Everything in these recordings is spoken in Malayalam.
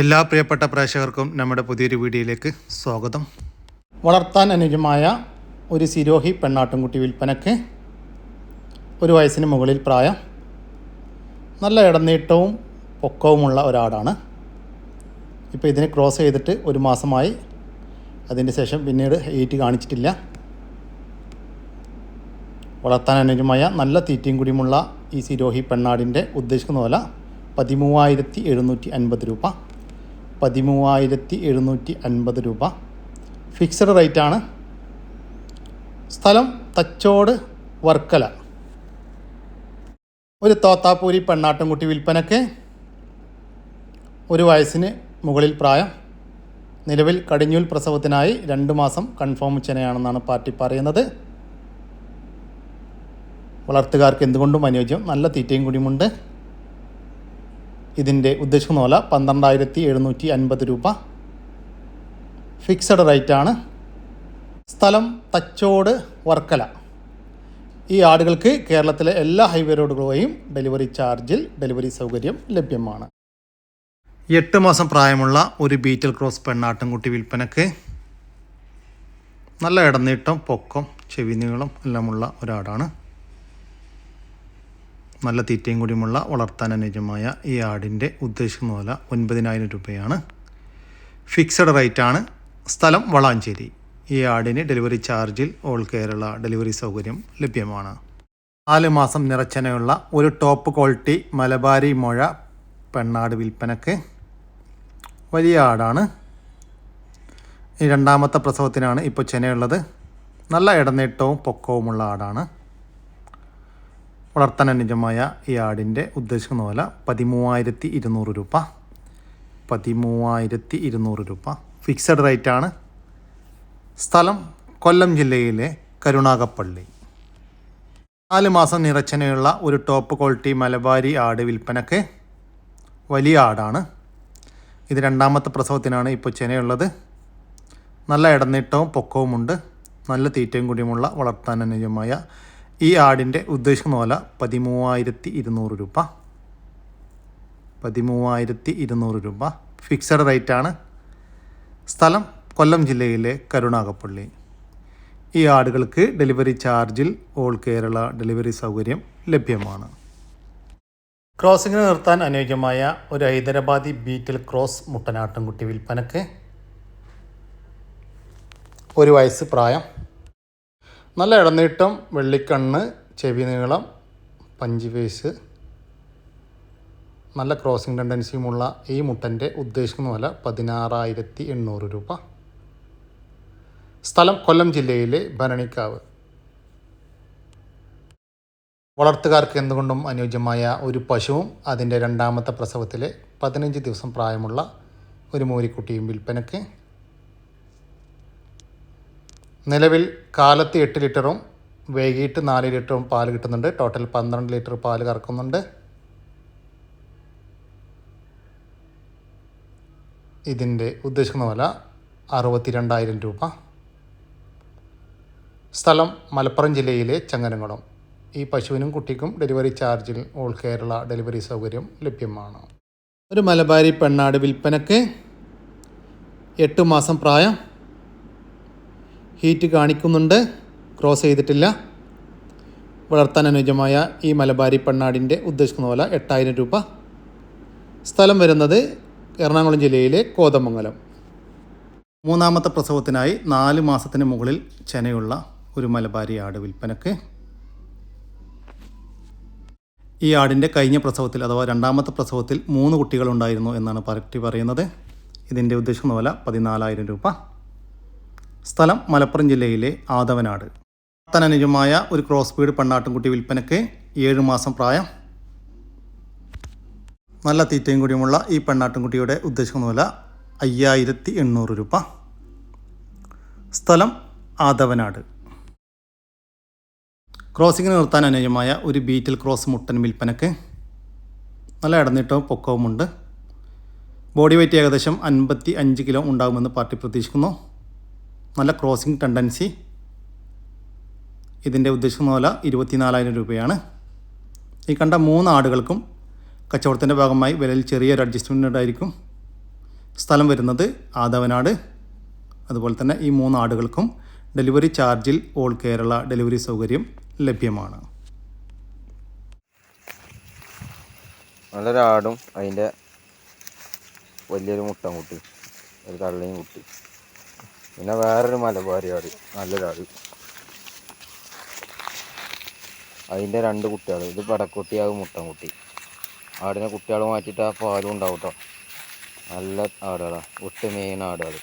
എല്ലാ പ്രിയപ്പെട്ട പ്രേക്ഷകർക്കും നമ്മുടെ പുതിയൊരു വീഡിയോയിലേക്ക് സ്വാഗതം. വളർത്താൻ അനുജമായ ഒരു സിരോഹി പെണ്ണാട്ടുംകുട്ടി വിൽപ്പനയ്ക്ക് ഒരു വയസ്സിന് മുകളിൽ പ്രായം നല്ല ഇടനീട്ടവും പൊക്കവുമുള്ള ഒരാടാണ്. ഇപ്പോൾ ഇതിനെ ക്രോസ് ചെയ്തിട്ട് ഒരു മാസമായി. അതിന്റെ ശേഷം പിന്നീട് ഹെയ്റ്റ് കാണിച്ചിട്ടില്ല. വളർത്താൻ അനുജമായ നല്ല തീറ്റയും കുടിയുമുള്ള ഈ സിരോഹി പെണ്ണാടിന്റെ ഉദ്ദേശിക്കുന്ന വില പതിമൂവായിരത്തി എഴുന്നൂറ്റി അൻപത് രൂപ. പതിമൂവായിരത്തി എഴുന്നൂറ്റി അൻപത് രൂപ ഫിക്സഡ് റേറ്റാണ് സ്ഥലം തച്ചോട് വർക്കല. ഒരു തോത്താപ്പൂരി പെണ്ണാട്ടുംകുട്ടി വിൽപ്പനയ്ക്ക് ഒരു വയസ്സിന് മുകളിൽ പ്രായം. നിലവിൽ കടിഞ്ഞൂൽ പ്രസവത്തിനായി രണ്ട് മാസം കൺഫേം ചെയ്യണമെന്നാണ് പാർട്ടി പറയുന്നത്. വളർത്തുകാർക്ക് എന്തുകൊണ്ടും അനുയോജ്യം. നല്ല തീറ്റയും കൂടിയുമുണ്ട് ഇതിന്റെ ഉദ്ദേശിക്കുന്ന വില പന്ത്രണ്ടായിരത്തി എഴുന്നൂറ്റി അൻപത് രൂപ. ഫിക്സഡ് റേറ്റാണ്. സ്ഥലം തച്ചോട് വർക്കല. ഈ ആടുകൾക്ക് കേരളത്തിലെ എല്ലാ ഹൈവേ റോഡുകളുമായും ഡെലിവറി ചാർജിൽ ഡെലിവറി സൗകര്യം ലഭ്യമാണ്. എട്ട് മാസം പ്രായമുള്ള ഒരു ബീറ്റൽ ക്രോസ് പെണ്ണാട്ടിൻകുട്ടി വിൽപ്പനക്ക് നല്ല ഇടനീട്ടം പൊക്കം ചെവി നീളം എല്ലാമുള്ള ഒരാടാണ്. നല്ല തീറ്റയും കൂടിയുമുള്ള വളർത്താൻ അനുയോജ്യമായ ഈ ആടിന്റെ ഉദ്ദേശിക്കുന്ന വില ഒൻപതിനായിരം രൂപയാണ്. ഫിക്സഡ് റേറ്റ് ആണ്. സ്ഥലം വളാഞ്ചേരി. ഈ ആടിന് ഡെലിവറി ചാർജിൽ ഓൾ കേരള ഡെലിവറി സൗകര്യം ലഭ്യമാണ്. നാല് മാസം നിറച്ചനയുള്ള ഒരു ടോപ്പ് ക്വാളിറ്റി മലബാരി മുഴ പെണ്ണാട് വിൽപ്പനക്ക് വലിയ ആടാണ്. രണ്ടാമത്തെ പ്രസവത്തിനാണ് ഇപ്പോൾ ചെനയുള്ളത്. നല്ല ഇടനീട്ടവും പൊക്കവുമുള്ള ആടാണ്. വളർത്താൻ അനുജമായ ഈ ആടിന്റെ ഉദ്ദേശിക്കുന്ന വില പതിമൂവായിരത്തി ഇരുന്നൂറ് രൂപ. പതിമൂവായിരത്തി ഇരുന്നൂറ് രൂപ. ഫിക്സഡ് റേറ്റ് ആണ്. സ്ഥലം കൊല്ലം ജില്ലയിലെ കരുണാകപ്പള്ളി നാല് മാസം നിറച്ചനയുള്ള ഒരു ടോപ്പ് ക്വാളിറ്റി മലബാരി ആട് വിൽപ്പനക്ക് വലിയ ആടാണ്. ഇത് രണ്ടാമത്തെ പ്രസവത്തിനാണ് ഇപ്പോൾ ചെനയുള്ളത് നല്ല ഇടനീട്ടവും പൊക്കവുമുണ്ട്. നല്ല തീറ്റയും കൂടിയുമുള്ള വളർത്താൻ അനുയോജ്യമായ ഈ ആടിന്റെ ഉദ്ദേശിക്കുന്ന വില പതിമൂവായിരത്തി ഇരുന്നൂറ് രൂപ. പതിമൂവായിരത്തി ഇരുന്നൂറ് രൂപ. ഫിക്സഡ് റേറ്റാണ്. സ്ഥലം കൊല്ലം ജില്ലയിലെ കരുണാകപ്പള്ളി. ഈ ആടുകൾക്ക് ഡെലിവറി ചാർജിൽ ഓൾ കേരള ഡെലിവറി സൗകര്യം ലഭ്യമാണ്. ക്രോസിങ്ങിന് നിർത്താൻ അനുയോജ്യമായ ഒരു ഹൈദരാബാദി ബീറ്റിൽ ക്രോസ് മുട്ടനാട്ടുംകുട്ടി വിൽപ്പനക്ക് ഒരു വയസ്സ് പ്രായം. നല്ല ഇടനീട്ടം വെള്ളിക്കണ്ണ് ചെവി നീളം പഞ്ച് ഫേസ് നല്ല ക്രോസിംഗ് ടെൻഡൻസിയുമുള്ള ഈ മുട്ടന്റെ ഉദ്ദേശിക്കുന്ന വില പതിനാറായിരത്തി എണ്ണൂറ് രൂപ. സ്ഥലം കൊല്ലം ജില്ലയിലെ ഭരണിക്കാവ്. വളർത്തുകാർക്ക് എന്തുകൊണ്ടും അനുയോജ്യമായ ഒരു പശുവും അതിന്റെ രണ്ടാമത്തെ പ്രസവത്തിലെ പതിനഞ്ച് ദിവസം പ്രായമുള്ള ഒരു മൂരിക്കുട്ടിയും വിൽപ്പനയ്ക്ക് നിലവിൽ കാലത്ത് എട്ട് ലിറ്ററും വൈകിട്ട് നാല് ലിറ്ററും പാൽ കിട്ടുന്നുണ്ട്. ടോട്ടൽ പന്ത്രണ്ട് ലിറ്റർ പാൽ കറക്കുന്നുണ്ട്. ഇതിന്റെ ഉദ്ദേശിക്കുന്ന വില അറുപത്തി രണ്ടായിരം രൂപ. സ്ഥലം മലപ്പുറം ജില്ലയിലെ ചങ്ങനകുളം. ഈ പശുവിനും കുട്ടിക്കും ഡെലിവറി ചാർജിൽ ഓൾ കേരള ഡെലിവറി സൗകര്യം ലഭ്യമാണ്. ഒരു മലബാരി പെണ്ണാട് വിൽപ്പനക്ക് എട്ട് മാസം പ്രായം. ഹീറ്റ് കാണിക്കുന്നുണ്ട്. ക്രോസ് ചെയ്തിട്ടില്ല. വളർത്താൻ അനുയോജ്യമായ ഈ മലബാരി പെണ്ണാടിന്റെ ഉദ്ദേശിക്കുന്ന പോലെ എട്ടായിരം രൂപ. സ്ഥലം വരുന്നത് എറണാകുളം ജില്ലയിലെ കോതമംഗലം. മൂന്നാമത്തെ പ്രസവത്തിനായി നാല് മാസത്തിന് മുകളിൽ ചെനയുള്ള ഒരു മലബാരി ആട് വിൽപ്പനക്ക്. ഈ ആടിന്റെ കഴിഞ്ഞ പ്രസവത്തിൽ അഥവാ രണ്ടാമത്തെ പ്രസവത്തിൽ മൂന്ന് കുട്ടികളുണ്ടായിരുന്നു എന്നാണ് പരട്ടി പറയുന്നത്. ഇതിന്റെ ഉദ്ദേശിക്കുന്ന പോലെ പതിനാലായിരം രൂപ. സ്ഥലം മലപ്പുറം ജില്ലയിലെ ആദവനാട്. തനനുജമായ ഒരു ക്രോസ് ബീഡ് പെണ്ണാട്ടുംകുട്ടി വിൽപ്പനയ്ക്ക് ഏഴ് മാസം പ്രായം. നല്ല തീറ്റയും കൂടിയുമുള്ള ഈ പെണ്ണാട്ടുംകുട്ടിയുടെ ഉദ്ദേശിക്കുന്ന വില അയ്യായിരത്തി എണ്ണൂറ് രൂപ. സ്ഥലം ആദവനാട്. ക്രോസിങ്ങിന് നിർത്താൻ അനുയോജ്യമായ ഒരു ബീറ്റിൽ ക്രോസ് മുട്ടൻ വിൽപ്പനയ്ക്ക് നല്ല ഇടനീട്ടവും പൊക്കവുമുണ്ട്. ബോഡി വെയ്റ്റ് ഏകദേശം അൻപത്തി അഞ്ച് കിലോ ഉണ്ടാകുമെന്ന് പാർട്ടി പ്രതീക്ഷിക്കുന്നു. നല്ല ക്രോസിംഗ് ടെൻഡൻസി ഇതിന്റെ ഉദ്ദേശിക്കുന്ന വില ഇരുപത്തിനാലായിരം രൂപയാണ്. ഈ കണ്ട മൂന്ന് ആടുകൾക്കും കച്ചവടത്തിന്റെ ഭാഗമായി വിലയിൽ ചെറിയൊരു അഡ്ജസ്റ്റ്മെന്റ് ഉണ്ടായിരിക്കും. സ്ഥലം വരുന്നത് ആദവനാട്. അതുപോലെ തന്നെ ഈ മൂന്ന് ആടുകൾക്കും ഡെലിവറി ചാർജിൽ ഓൾ കേരള ഡെലിവറി സൗകര്യം ലഭ്യമാണ്. നല്ലൊരാടും അതിന്റെ വലിയൊരു മുട്ടൻകുട്ടി ഒരു കള്ളയും കുട്ടി. പിന്നെ വേറൊരു മലബാരി ആട് നല്ലൊരാട്. അതിന്റെ രണ്ട് കുട്ടികൾ ഇത് പടക്കുട്ടിയാകും മുട്ടൻ കുട്ടി ആടിനെ കുട്ടികൾ മാറ്റിയിട്ട് ആ പാലും ഉണ്ടാവും കേട്ടോ നല്ല ആടുകളാണ് ഒട്ട് മെയിൻ ആടുകൾ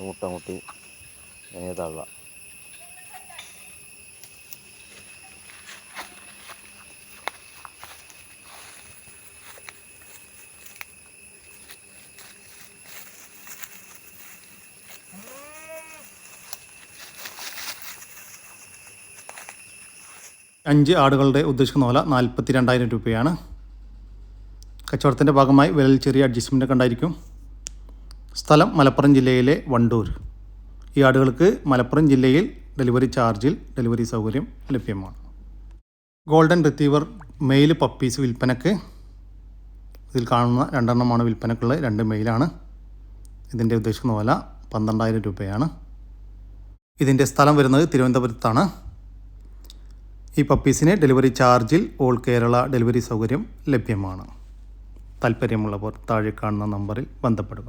മുട്ടൻ കുട്ടി ഇനി തള്ള അഞ്ച് ആടുകളുടെ ഉദ്ദേശിക്കുന്ന വില നാൽപ്പത്തി രണ്ടായിരം രൂപയാണ്. കച്ചവടത്തിന്റെ ഭാഗമായി വിലയിൽ ചെറിയ അഡ്ജസ്റ്റ്മെന്റ് കണ്ടായിരിക്കും സ്ഥലം മലപ്പുറം ജില്ലയിലെ വണ്ടൂർ. ഈ ആടുകൾക്ക് മലപ്പുറം ജില്ലയിൽ ഡെലിവറി ചാർജിൽ ഡെലിവറി സൗകര്യം ലഭ്യമാണ്. ഗോൾഡൻ റിത്തീവർ മെയിൽ പപ്പീസ് വിൽപ്പനക്ക്. ഇതിൽ കാണുന്ന രണ്ടെണ്ണമാണ് വിൽപ്പനക്കുള്ളത്. രണ്ട് മെയിലാണ് ഇതിന്റെ ഉദ്ദേശിക്കുന്ന വില പന്ത്രണ്ടായിരം രൂപയാണ്. ഇതിന്റെ സ്ഥലം വരുന്നത് തിരുവനന്തപുരത്താണ്. ഈ പപ്പീസിന് ഡെലിവറി ചാർജിൽ ഓൾ കേരള ഡെലിവറി സൗകര്യം ലഭ്യമാണ്. താല്പര്യമുള്ളവർ താഴെ കാണുന്ന നമ്പറിൽ ബന്ധപ്പെടുക.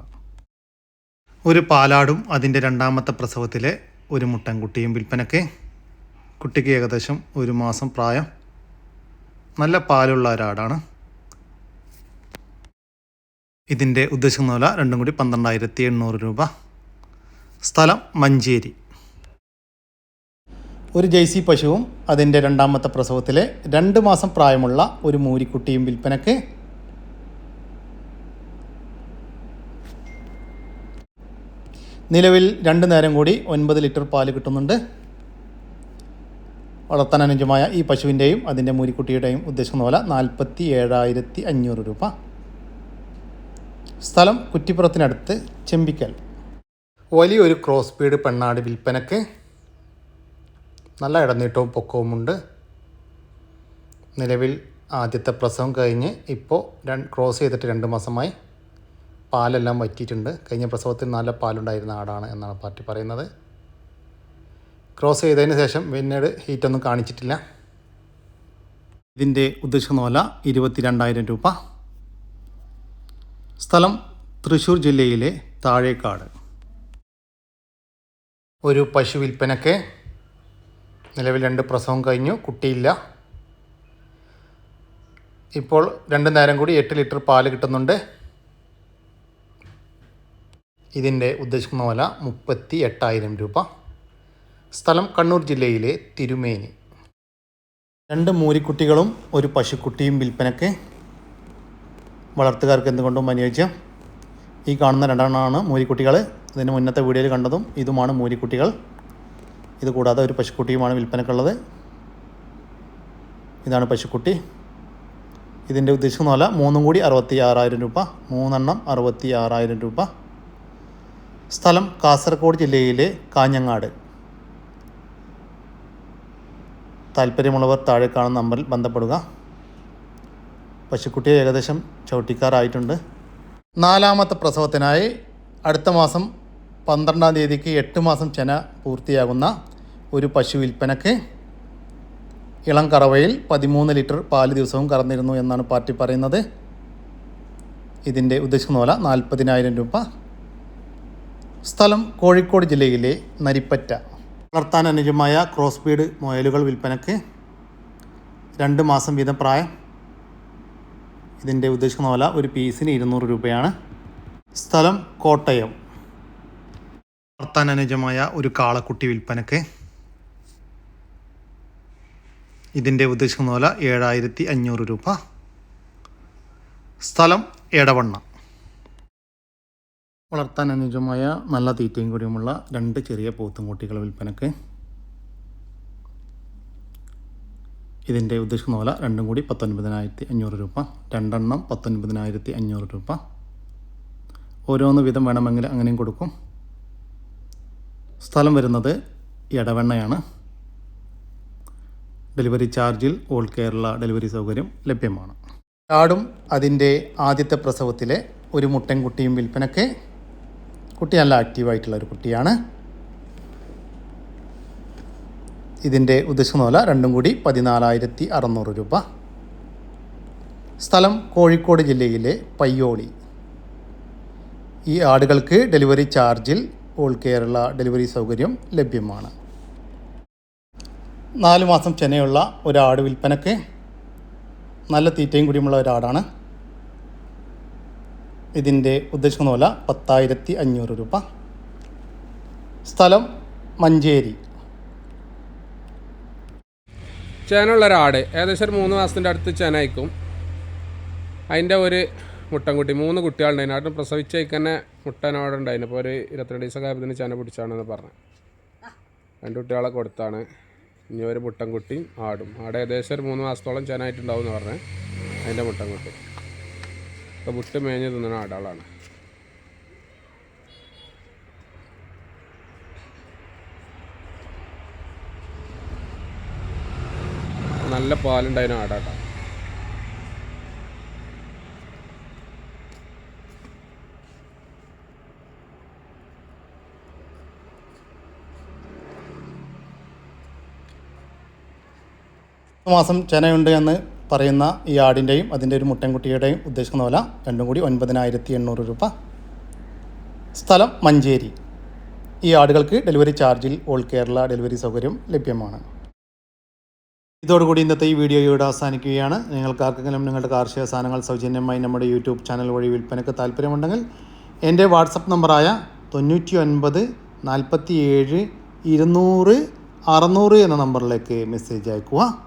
ഒരു പാലാടും അതിന്റെ രണ്ടാമത്തെ പ്രസവത്തിലെ ഒരു മുട്ടൻ കുട്ടിയും വിൽപ്പനയ്ക്ക്. കുട്ടിക്ക് ഏകദേശം ഒരു മാസം പ്രായം. നല്ല പാലുള്ള ഒരാടാണ്. ഇതിന്റെ ഉദ്ദേശിക്കുന്ന വില രണ്ടും കൂടി പന്ത്രണ്ടായിരത്തി എണ്ണൂറ് രൂപ. സ്ഥലം മഞ്ചേരി. ഒരു ജെയ്സി പശുവും അതിന്റെ രണ്ടാമത്തെ പ്രസവത്തിലെ രണ്ട് മാസം പ്രായമുള്ള ഒരു മൂരിക്കുട്ടിയും വിൽപ്പനക്ക് നിലവിൽ രണ്ടു നേരം കൂടി ഒൻപത് ലിറ്റർ പാൽ കിട്ടുന്നുണ്ട്. വളർത്താൻ അനുജമായ ഈ പശുവിന്റെയും അതിന്റെ മൂരിക്കുട്ടിയുടെയും ഉദ്ദേശിക്കുന്ന പോലെ നാൽപ്പത്തി ഏഴായിരത്തി അഞ്ഞൂറ് രൂപ. സ്ഥലം കുറ്റിപ്പുറത്തിനടുത്ത് ചെമ്പിക്കൽ. വലിയൊരു ക്രോസ് ബീഡ് പെണ്ണാട് വിൽപ്പനക്ക് നല്ല ഇടനീട്ടവും പൊക്കവുമുണ്ട്. നിലവിൽ ആദ്യത്തെ പ്രസവം കഴിഞ്ഞ് ഇപ്പോൾ രണ്ട് ക്രോസ് ചെയ്തിട്ട് രണ്ട് മാസമായി പാലെല്ലാം വറ്റിയിട്ടുണ്ട്. കഴിഞ്ഞ പ്രസവത്തിൽ നല്ല പാലുണ്ടായിരുന്ന ആടാണ് എന്നാണ് പാർട്ടി പറയുന്നത്. ക്രോസ് ചെയ്തതിന് ശേഷം പിന്നീട് ഹീറ്റൊന്നും കാണിച്ചിട്ടില്ല. ഇതിന്റെ ഉദ്ദേശിക്കുന്ന ഇരുപത്തി രണ്ടായിരം രൂപ. സ്ഥലം തൃശ്ശൂർ ജില്ലയിലെ താഴേക്കാട്. ഒരു പശു വിൽപ്പനക്ക് നിലവിൽ രണ്ട് പ്രസവം കഴിഞ്ഞു കുട്ടിയില്ല. ഇപ്പോൾ രണ്ട് നേരം കൂടി എട്ട് ലിറ്റർ പാൽ കിട്ടുന്നുണ്ട്. ഇതിന്റെ ഉദ്ദേശിക്കുന്ന വില മുപ്പത്തി എട്ടായിരം രൂപ. സ്ഥലം കണ്ണൂർ ജില്ലയിലെ തിരുമേനി. രണ്ട് മൂരിക്കുട്ടികളും ഒരു പശുക്കുട്ടിയും വിൽപ്പനക്ക് വളർത്തുകാർക്ക് എന്തുകൊണ്ടും അനുയോജ്യം. ഈ കാണുന്ന രണ്ടെണ്ണമാണ് മൂരിക്കുട്ടികൾ ഇതിന് മുന്നത്തെ വീഡിയോയിൽ കണ്ടതും ഇതുമാണ് മൂരിക്കുട്ടികൾ. ഇത് കൂടാതെ ഒരു പശുക്കുട്ടിയുമാണ് വിൽപ്പനക്കുള്ളത് ഇതാണ് പശുക്കുട്ടി. ഇതിന്റെ ഉദ്ദേശിക്കുന്ന വില മൂന്നും കൂടി അറുപത്തി ആറായിരം രൂപ മൂന്നെണ്ണം അറുപത്തി ആറായിരം രൂപ. സ്ഥലം കാസർഗോഡ് ജില്ലയിലെ കാഞ്ഞങ്ങാട്. താല്പര്യമുള്ളവർ താഴെ കാണുന്ന നമ്പറിൽ ബന്ധപ്പെടുക. പശുക്കുട്ടിയെ ഏകദേശം ചവിട്ടിക്കാറായിട്ടുണ്ട്. നാലാമത്തെ പ്രസവത്തിനായി അടുത്ത മാസം പന്ത്രണ്ടാം തീയതിക്ക് എട്ട് മാസം ചെന പൂർത്തിയാകുന്ന ഒരു പശു വിൽപ്പനക്ക് ഇളം കറവയിൽ പതിമൂന്ന് ലിറ്റർ പാൽ ദിവസവും കറന്നിരുന്നു എന്നാണ് പാർട്ടി പറയുന്നത്. ഇതിന്റെ ഉദ്ദേശിക്കുന്ന പോലെ നാൽപ്പതിനായിരം രൂപ. സ്ഥലം കോഴിക്കോട് ജില്ലയിലെ നരിപ്പറ്റ. വളർത്താൻ അനുജമായ ക്രോസ് ബീഡ് മൊയലുകൾ വിൽപ്പനക്ക് രണ്ട് മാസം വീതം പ്രായം. ഇതിന്റെ ഉദ്ദേശിക്കുന്ന പോലെ ഒരു പീസിന് ഇരുന്നൂറ് രൂപയാണ്. സ്ഥലം കോട്ടയം. വളർത്താൻ അനുയോജ്യമായ ഒരു കാളക്കുട്ടി വിൽപ്പനക്ക് ഇതിന്റെ ഉദ്ദേശിക്കുന്ന പോലെ ഏഴായിരത്തി അഞ്ഞൂറ് രൂപ. സ്ഥലം എടവണ്ണ. വളർത്താൻ അനുയോജ്യമായ നല്ല തീറ്റയും കൂടിയുമുള്ള രണ്ട് ചെറിയ പോത്തുംകുട്ടികൾ വിൽപ്പനക്ക് ഇതിന്റെ ഉദ്ദേശിക്കുന്ന പോലെ രണ്ടും കൂടി പത്തൊൻപതിനായിരത്തി അഞ്ഞൂറ് രൂപ. രണ്ടെണ്ണം പത്തൊൻപതിനായിരത്തി അഞ്ഞൂറ് രൂപ. ഓരോന്ന് വീതം വേണമെങ്കിൽ അങ്ങനെയും കൊടുക്കും. സ്ഥലം വരുന്നത് എടവണ്ണയാണ്. ഡെലിവറി ചാർജിൽ ഓൾ കേരള ഡെലിവറി സൗകര്യം ലഭ്യമാണ്. ആടും അതിന്റെ ആദ്യത്തെ പ്രസവത്തിലെ ഒരു മുട്ടൻകുട്ടിയും വിൽപ്പനക്ക് കുട്ടി നല്ല ആക്റ്റീവായിട്ടുള്ള ഒരു കുട്ടിയാണ്. ഇതിന്റെ ഉദ്ദേശനോല രണ്ടും കൂടി പതിനാലായിരത്തി അറുന്നൂറ് രൂപ. സ്ഥലം കോഴിക്കോട് ജില്ലയിലെ പയ്യോളി. ഈ ആടുകൾക്ക് ഡെലിവറി ചാർജിൽ ഓൾ കേരള ഡെലിവറി സൗകര്യം ലഭ്യമാണ്. നാല് മാസം ചെനയുള്ള ഒരാട് വിൽപ്പനക്ക് നല്ല തീറ്റയും കൂടിയുമുള്ള ഒരാടാണ്. ഇതിന്റെ ഉദ്ദേശിക്കുന്ന വില പത്തായിരത്തി അഞ്ഞൂറ് രൂപ. സ്ഥലം മഞ്ചേരി. ചേനുള്ള ഒരാട് ഏകദേശം ഒരു മൂന്ന് മാസത്തിന്റെ അടുത്ത് ചേന അയക്കും അതിന്റെ ഒരു മുട്ടൻകുട്ടി. മൂന്ന് കുട്ടികളുണ്ടായിരുന്നു ആട്ടിന് പ്രസവിച്ചേക്ക് തന്നെ മുട്ടനോടെ ഉണ്ടായിരുന്നു. അപ്പോൾ ഒരു ഇരുപത്തിരണ്ട് ദിവസം ആയപ്പോൾ ചന പിടിച്ചാണെന്ന് പറഞ്ഞു. രണ്ട് കുട്ടികളെ കൊടുത്താണ്. ഇനി ഒരു മുട്ടൻകുട്ടിയും ആടും. ആടെ ഏകദേശം ഒരു മൂന്ന് മാസത്തോളം ചനായിട്ടുണ്ടാവും എന്ന് പറഞ്ഞു അതിന്റെ മുട്ടൻകുട്ടി. അപ്പോൾ മുട്ട് മേഞ്ഞ് തിന്നണ ആടുകളാണ് നല്ല പാലുണ്ടായിരുന്നു ആടാട്ടാ. മാസം ചെനയുണ്ട് എന്ന് പറയുന്ന ഈ ആടിന്റെയും അതിന്റെ ഒരു മുട്ടൻകുട്ടിയുടെയും ഉദ്ദേശിക്കുന്ന വില രണ്ടും കൂടി ഒൻപതിനായിരത്തി എണ്ണൂറ് രൂപ. സ്ഥലം മഞ്ചേരി. ഈ ആടുകൾക്ക് ഡെലിവറി ചാർജിൽ ഓൾ കേരള ഡെലിവറി സൗകര്യം ലഭ്യമാണ്. ഇതോടുകൂടി ഇന്നത്തെ ഈ വീഡിയോ ഇവിടെ അവസാനിക്കുകയാണ്. നിങ്ങൾക്ക് ആർക്കെങ്കിലും നിങ്ങളുടെ കാർഷിക സാധനങ്ങൾ സൗജന്യമായി നമ്മുടെ യൂട്യൂബ് ചാനൽ വഴി വിൽപ്പനയ്ക്ക് താല്പര്യമുണ്ടെങ്കിൽ എന്റെ വാട്സപ്പ് നമ്പറായ തൊണ്ണൂറ്റി ഒൻപത് നാൽപ്പത്തി ഏഴ് ഇരുന്നൂറ് അറുന്നൂറ് എന്ന നമ്പറിലേക്ക് മെസ്സേജ് അയക്കുക.